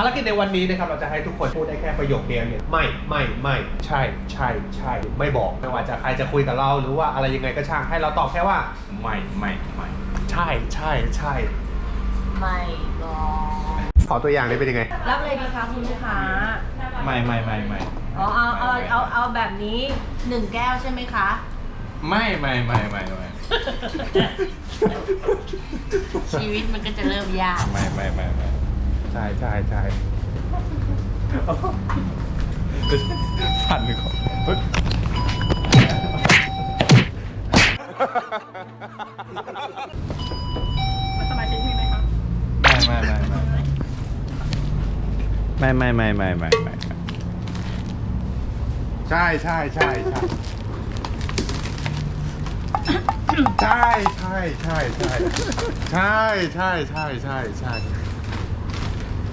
ภารกิจในวันนี้นะครับเราจะให้ทุกคนพูดได้แค่ประโยคเดียวเนี่ยไม่ไม่ไม่ใช่ใช่ใช่ไม่บอกไม่ว่าจะใครจะคุยกับเราหรือว่าอะไรยังไงก็ช่างให้เราตอบแค่ว่า ไม่ไม่ไม่ใช่ใช่ใช่ไม่บอกขอตัวอย่างเลยเป็นยังไง รับเลยนะคะคุณลูกค้า ไม่ไม่ไม่ไม่อ๋อเอาเอาเอาเอาแบบนี้หนึ่งแก้วใช่ไหมคะ ไม่ไม่ไม่ไม่ไม่ชีวิตมันก็จะเริ่มยาก ไม่ไม่ไม่ไม่ ใช่ใช่ใช่ฟันของสมาชิกมีไหมคะไม่ไม่ไม่ไม่ไม่ไม่ไม่ไม่ใช่ใช่ใช่ใช่ใช่ใช่ใช่ใช่ใช่ใช่ใช่ใช่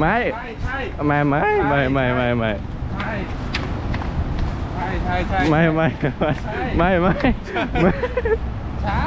ไม่ ใช่ใช่ไม่ไม่ไม่ไม่ไม่ไม่ใช่ใช่ใช่ใช่ไม่ไม่ไม่ไม่ไม่ใช่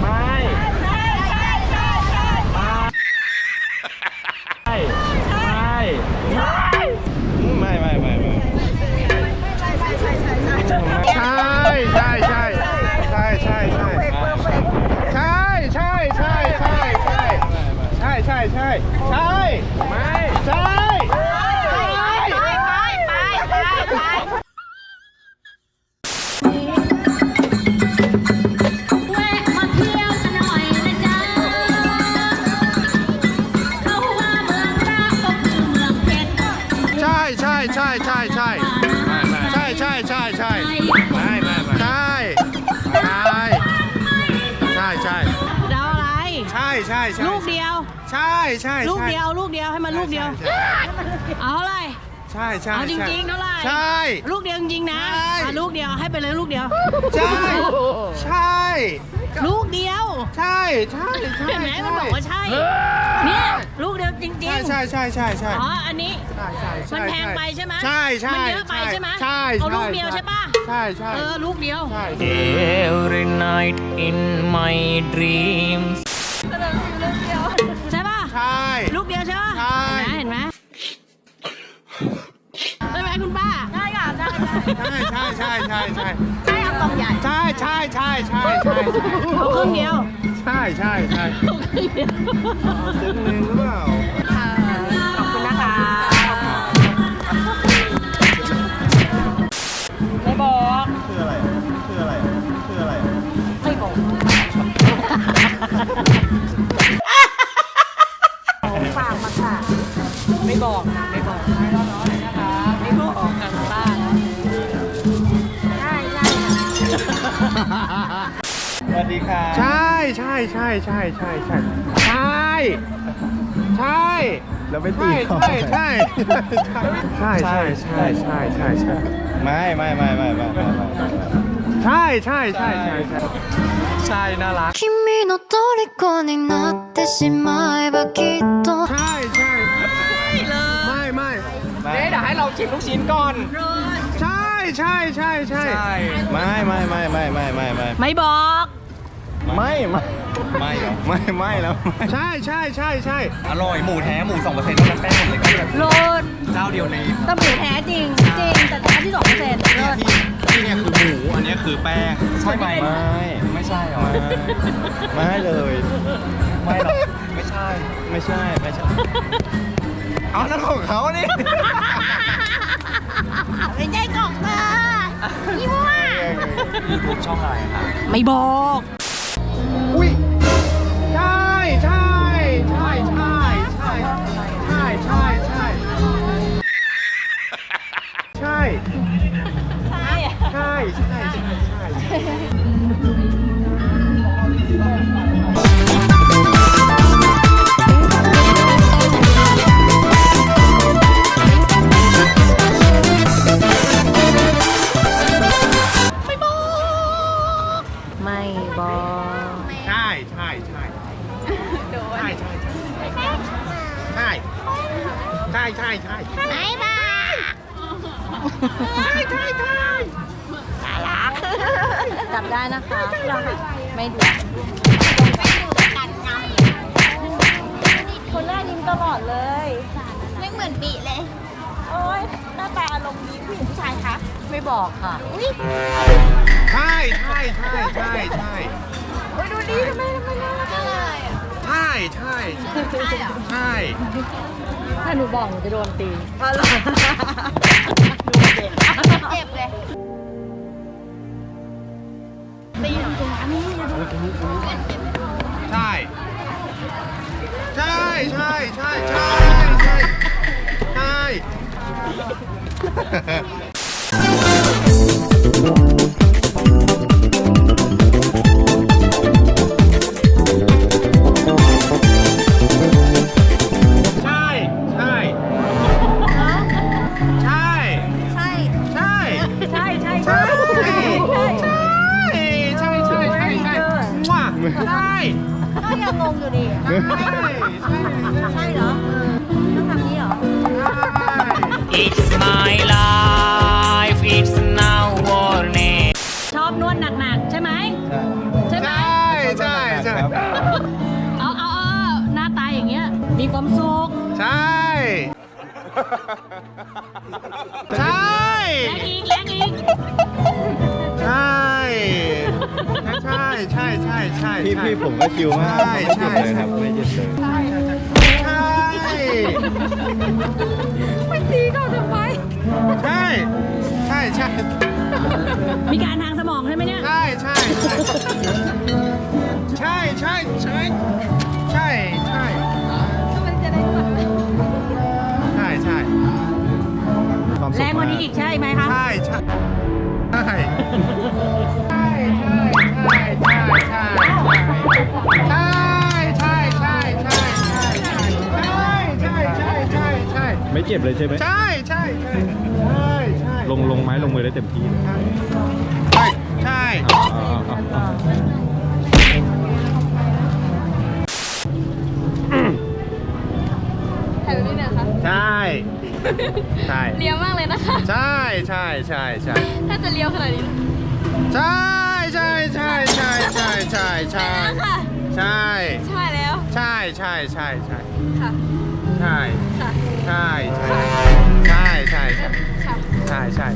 ไม่ใช่ใช่ใช่ใช่ไม่ไม่ไม่ไม่ไม่ไม่ ใช่ใช่ใช่ลูกเดียวใช่ใช่ลูกเดียว ลูกเดียวให้มันลูกเดียว เอาอะไรใช่ใช่เอาจริงๆเท่าไหร่ใช่ ลูกเดียวจริงๆนะใช่อะลูกเดียวให้ไปเลยลูกเดียว ใช่ ใช่ ลูกเดียว ใช่ใช่ใช่เห็นไหมมันบอกว่าใช่ เนี่ยลูกเดียวจริงใช่ใช่ใช่ใช่ใช่ๆอ๋ออันนี้ใช่ใช่ใช่มันแพงไปใช่ไหมใช่ใช่มันเยอะไปใช่ไหมใช่เอาลูกใช่เดียวใช่ปะใช่ใช่เออลูกเดียวใช่ Every night in my dreams ใช่ปะใช่ ลูกเดียวใช่ปะใช่ เห็นไหมเห็นไหมได้ไหมคุณป้า ได้ค่ะได้ได้ใช่ใช่ใช่ใช่ใช่ใช่เอากล่องใหญ่ใช่ใช่ใช่ใช่ใช่ใช่เอาครึ่งเดียวใช่ใช่ใช่เอาครึ่งเดียว ซึ้งหนึ่งหรือเปล่า ข ใช่ใช่ใช่ใช่ใช่ใช่ใช่ แล้วไป ใช่ ตีเขา ใช่ใช่ใช่ใช่ใช่ใช่ใช่ใช่ ไม่ไม่ไม่ไม่ไม่ไม่ไม่ ใช่ใช่ใช่ใช่ใช่ ใช่น่ารัก 君の虜になってしまえばきっと ใช่ใช่ไม่ไม่ เดี๋ยวให้เราชิมลูกชิ้นก่อน ใช่ใช่ใช่ใช่ ไม่ไม่ไม่ไม่ไม่ไม่ไม่ ไม่บอก ไม่ไม่ไม่เหรอไม่ไม่แล้วไม่ใช่ใช่ใช่ใช่อร่อยหมูแท้หมู2%เปอร์เซ็นต์ต้องแป้งหมดเลยก็แบบโลดเจ้าเดียวในแต่หมูแท้จริงจริงแต่แท้ที่สองเปอร์เซ็นต์เลิศที่ที่เนี่ยคือหมูอันเนี้ยคือแป้งใช่ไหมไม่ไม่ใช่หรอไม่เลย ไม่หรอกไม่ใช่ไม่ใช่ไม่ใช่เอานั่นของเขานี่ไม่ใช่ของเธอยี่มั่วยูทูบช่องอะไรครับไม่บอกอุ้ยใช่ ใช่ใช่ใช่ใช่ใช่ใช่ใช่ใช่ใช่ใช่ใช่ จับได้นะคะ ไม่ดูกันงคนหน้ายิ้มตลอดเลยำไม่เหมือนบีเลย โอ้ยหน้าตาอารมณ์ดีผู้หญิงผู้ชายคะ ไม่บอกค่ะ อุ้ยใช่ใช่ใช่ใช่ใช่โอ้ยดูดีทำไมทำไมน่ารักเลยอะใช่ใช่ใช่ ถ้าหนูบอกหนูจะโดนตีอ๋อเหรอเจ็บเลย ใช่ ใช่ใช่ใช่ใช่ใช่ใช่ ใช่ แรงอีกแรงอีกใช่ ใช่ใช่ใช่ใช่พี่พี่ผมก็ชิวมากใช่ไม่เจ็บเลยครับใช่ไม่เจ็บเลยใช่ไม่ตีเขาทำไมใช่ใช่ใช่มีการทางสมองใช่ไหมเนี่ย ใช่ใช่ใความสุขแรงกว่านี้อีกใช่ไหมคะ ใช่ใช่ใช่ใช่ใช่ใช่ใช่ใช่ใช่ใช่ใช่ใช่ใช่ใช่ใช่ใช่ใช่ใช่ใช่ไม่เจ็บเลยใช่ไหมใช่ใช่ใช่ใช่ใช่ลงลงไม้ลงมือได้เต็มที่เลยใช่ใช่ใช่เอาเอาเอาเอาถ่ายแบบนี้หน่อยค่ะใช่ ใช่เลี้ยวมากเลยนะคะ ใช่ใช่ใช่ใช่ถ้าจะเลี้ยวขนาดนี้นะใช่ใช่ใช่ใช่ใช่ใช่ใช่ค่ะใช่ใช่แล้ว ใช่ใช่ใช่ใช่ค่ะใช่ค่ะใช่ใช่ใช่ใช่ใช่ค่ะใช่ใช่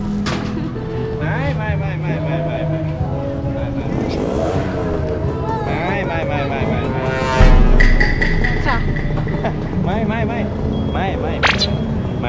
ไม่ไม่ไม่ไม่ไม่ไม่ไม่ไม่ไม่ไม่ไม่ไม่ค่ะไม่ไม่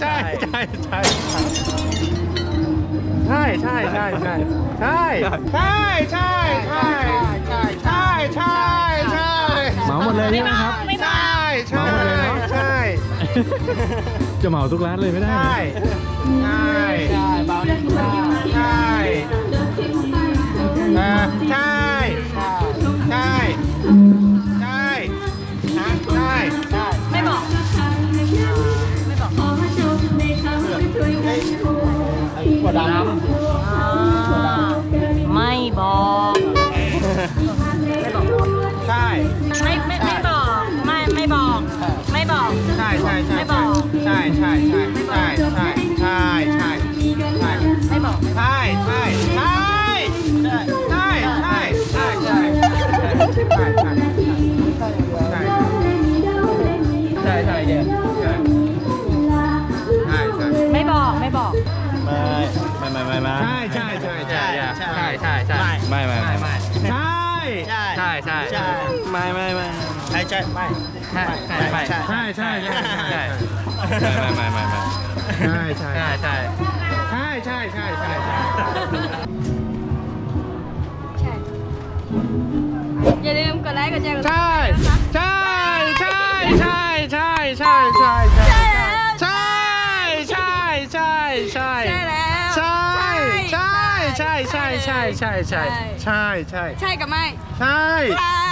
ใช่ใช่ใช่ใช่ใช่ใช่ใช่ใช่ใช่ใช่ใช่ใช่ใช่ใช่ใช่เหมาหมดเลยใช่ไหมครับใช่ได้ใช่ใช่จะเหมาทุกร้านเลยไม่ได้ใช่ใช่ใช่เบาใช่ใช่ใช่ใช่ ดำไม่บอกใช่ ไม่ไม่ไม่บอกไม่ไม่บอก ไม่บอก ใช่ใช่ใช่ไม่บอกใช่ใช่ใช่ใช่ใช่ใช่ใช่ใช่ไม่บอกใช่ใช่ใช่ใช่ใช่ใช่ใช่ใช่ใช่ ใช่ใช่ใช่ไม่ไม่ไม่ไม่ใช่ใช่ใช่ใช่ใช่ไม่ไม่ไม่ใช่ใช่ไม่ใช่ใช่ใช่ใช่ใช่ใช่ใช่ใช่ไม่ไม่ไม่ไม่ใช่ใช่ใช่ใช่ใช่ใช่ใช่ใช่ใช่อย่าลืมกดไลค์กดแชร์กดใช่ ใช่ใช่ใช่ใช่ใช่ใช่ใช่กับไม่ใช่ ใช่